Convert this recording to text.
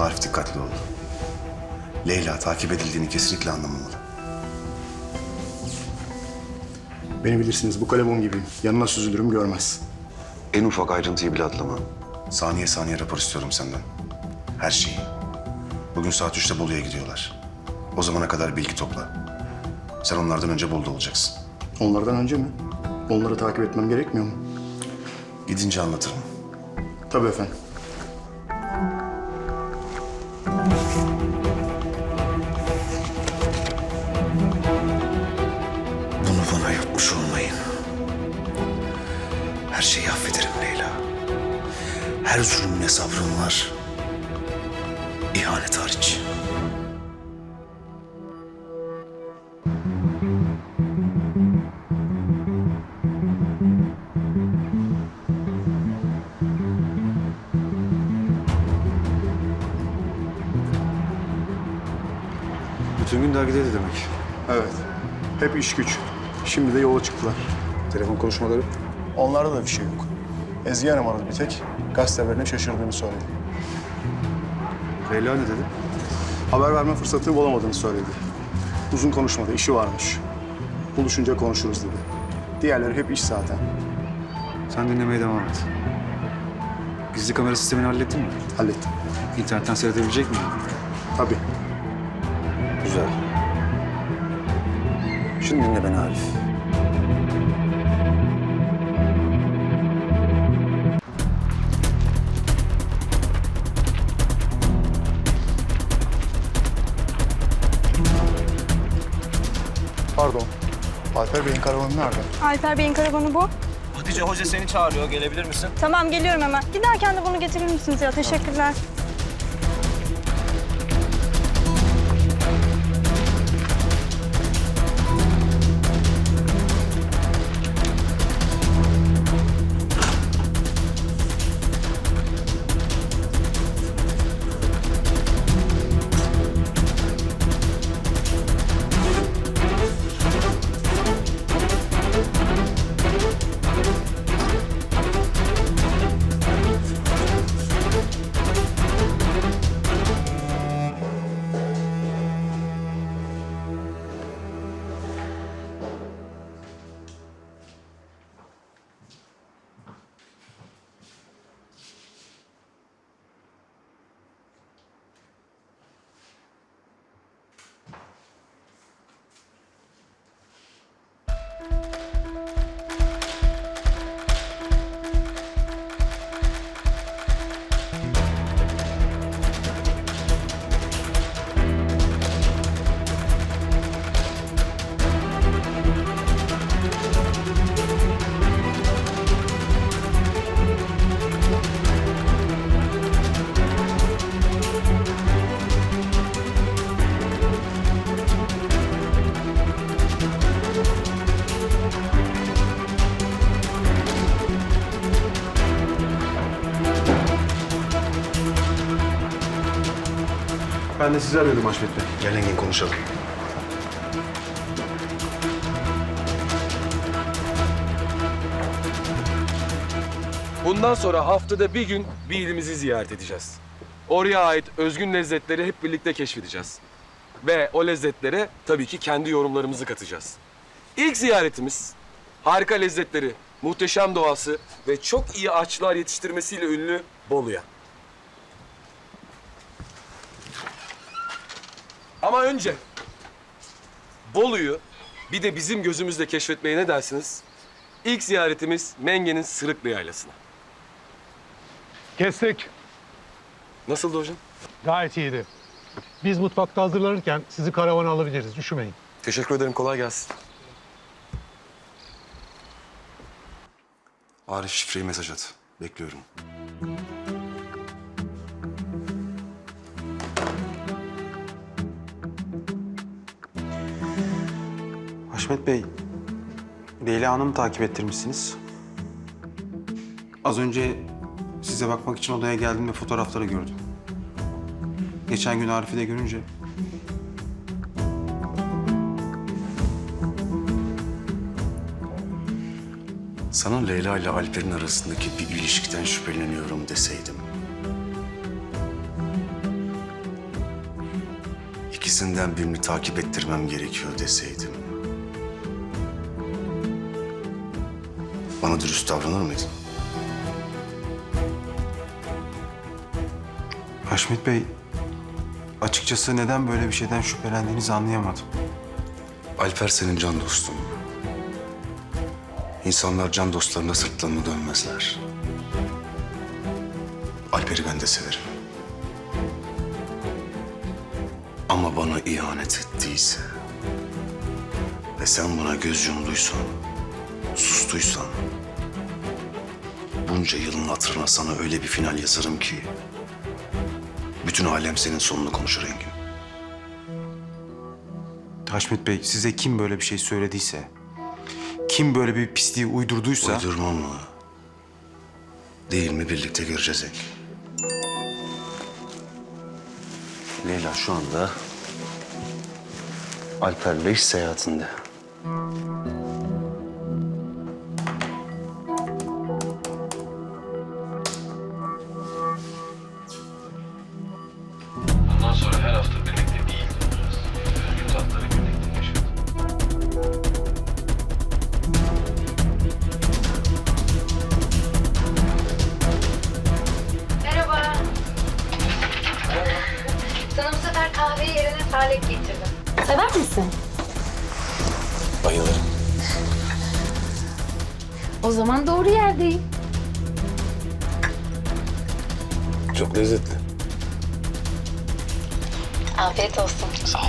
Arif dikkatli ol. Leyla takip edildiğini kesinlikle anlamamalı. Beni bilirsiniz bu kalemon gibiyim. Yanına süzülürüm görmez. En ufak ayrıntıyı bile atlama. Saniye saniye rapor istiyorum senden. Her şeyi. Bugün saat üçte Bolu'ya gidiyorlar. O zamana kadar bilgi topla. Sen onlardan önce Bolu'da olacaksın. Onlardan önce mi? Onları takip etmem gerekmiyor mu? Gidince anlatırım. Tabii efendim. Yapmış olmayın. Her şeyi affederim Leyla. Her zulmüne sabrım var. İhanet hariç. Bütün gün dergideydi demek. Evet. Hep iş güç. Şimdi de yola çıktılar. Telefon konuşmaları. Onlarda da bir şey yok. Ezgi Hanım aradı bir tek. Gazete haberine şaşırdığını söyledi. Leyla ne dedi? Haber verme fırsatı bulamadığını söyledi. Uzun konuşmadı, işi varmış. Buluşunca konuşuruz dedi. Diğerleri hep iş zaten. Sen dinlemeye devam et. Gizli kamera sistemini hallettin mi? Hallettim. İnternetten seyredebilecek miyim? Tabii. Güzel. Şimdi dinle beni Arif. Pardon. Alper Bey'in karavanı nerede? Alper Bey'in karavanı bu. Hatice Hoca seni çağırıyor. Gelebilir misin? Tamam geliyorum hemen. Giderken de bunu getirir misiniz ya? Teşekkürler. Ben de sizi arıyordum Haşmet Bey. Gel Engin konuşalım. Bundan sonra haftada bir gün bir ilimizi ziyaret edeceğiz. Oraya ait özgün lezzetleri hep birlikte keşfedeceğiz. Ve o lezzetlere tabii ki kendi yorumlarımızı katacağız. İlk ziyaretimiz harika lezzetleri, muhteşem doğası ve çok iyi ağaçlar yetiştirmesiyle ünlü Bolu'ya. Ama önce Bolu'yu bir de bizim gözümüzle keşfetmeye ne dersiniz? İlk ziyaretimiz Menge'nin Sırıklı Yaylası'na. Kestik. Nasıldı hocam? Gayet iyiydi. Biz mutfakta hazırlanırken sizi karavana alabiliriz. Üşümeyin. Teşekkür ederim. Kolay gelsin. Arif şifreyi mesaj at. Bekliyorum. Haşmet Bey, Leyla Hanım'ı takip ettirmişsiniz. Az önce size bakmak için odaya geldim ve fotoğrafları gördüm. Geçen gün Arif'i de görünce Sana Leyla ile Alper'in arasındaki bir ilişkiden şüpheleniyorum deseydim. ikisinden birini takip ettirmem gerekiyor deseydim. Bana dürüst davranır mıydın? Haşmet Bey, açıkçası neden böyle bir şeyden şüphelendiğinizi anlayamadım. Alper senin can dostun. İnsanlar can dostlarına sırtlarını dönmezler. Alper'i ben de severim. Ama bana ihanet ettiyse ve sen buna göz yumduysan, sustuysan bunca yılın hatırına sana öyle bir final yazarım ki bütün alem senin sonunu konuşur Engin. Haşmet Bey, size kim böyle bir şey söylediyse, kim böyle bir pisliği uydurduysa... Uydurma mı? Değil mi birlikte göreceğiz Engin. Leyla şu anda Alper'le iş seyahatinde. Sefer kahve yerine salep getirdim. Sever misin? Bayılırım. O zaman doğru yerdeyim. Çok lezzetli. Afiyet olsun. Sağ ol.